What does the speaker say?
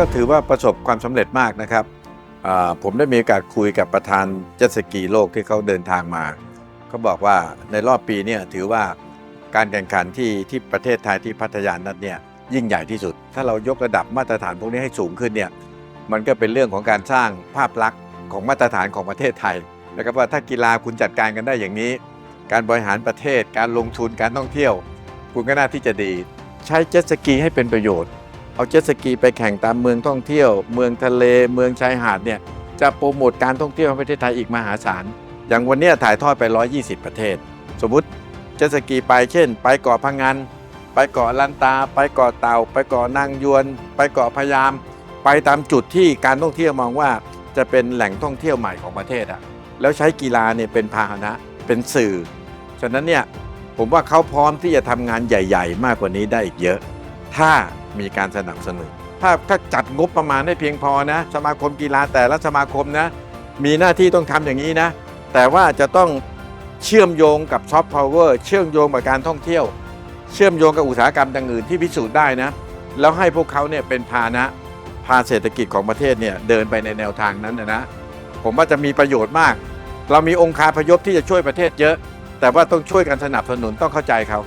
ก็ถือว่าประสบความสำเร็จมากนะครับผมได้มีโอกาสคุยกับประธานเจ็ตสกีโลกที่เขาเดินทางมาเขาบอกว่าในรอบปีเนี่ยถือว่าการแข่งขันที่ที่ประเทศไทยที่พัทยานั้นเนี่ยยิ่งใหญ่ที่สุด ถ้าเรายกระดับมาตรฐานพวกนี้ให้สูงขึ้นเนี่ยมันก็เป็นเรื่องของการสร้างภาพลักษณ์ของมาตรฐานของประเทศไทยนะครับว่าถ้ากีฬาคุณจัดการกันได้อย่างนี้ การบริหารประเทศ การลงทุนการท่องเที่ยว คุณก็น่าที่จะดี ใช้เจ็ตสกีให้เป็นประโยชน์ เอาเจ็ตสกีไปแข่งตามเมืองท่องเที่ยว เมืองทะเลเมืองชายหาดเนี่ยจะโปรโมทการท่องเที่ยวของประเทศไทยอีกมหาศาล อย่างวันนี้ถ่ายทอดไป 120 ประเทศ สมมุติเจ็ตสกีไปเช่น ไปเกาะพังงานไปเกาะลันตา ไปเกาะเต่า ไปเกาะนางยวน ไปเกาะพยาม ไปตามจุดที่การท่องเที่ยวมองว่าจะเป็นแหล่งท่องเที่ยวใหม่ของประเทศอะแล้วใช้กีฬาเนี่ยเป็นพาหนะเป็นสื่อ ฉะนั้นเนี่ยผมว่าเขาพร้อมที่จะทำงานใหญ่ ๆ มากกว่านี้ได้อีกเยอะ ถ้ามีการสนับสนุนถ้าถ้าจัดงบประมาณได้เพียงพอนะ สมาคมกีฬาแต่ละสมาคมนะ มีหน้าที่ต้องทำอย่างนี้นะ แต่ว่าจะต้องเชื่อมโยงกับซอฟต์พาวเวอร์เชื่อมโยงกับการท่องเที่ยว เชื่อมโยงกับอุตสาหกรรมต่างอื่นที่พิสูจน์ได้นะ แล้วให้พวกเขาเนี่ยเป็นพานะพาเศรษฐกิจของประเทศเนี่ยเดินไปในแนวทางนั้นนะนะผมว่าจะมีประโยชน์มาก เรามีองค์คาพยพที่จะช่วยประเทศเยอะ แต่ว่าต้องช่วยกันสนับสนุนต้องเข้าใจเขา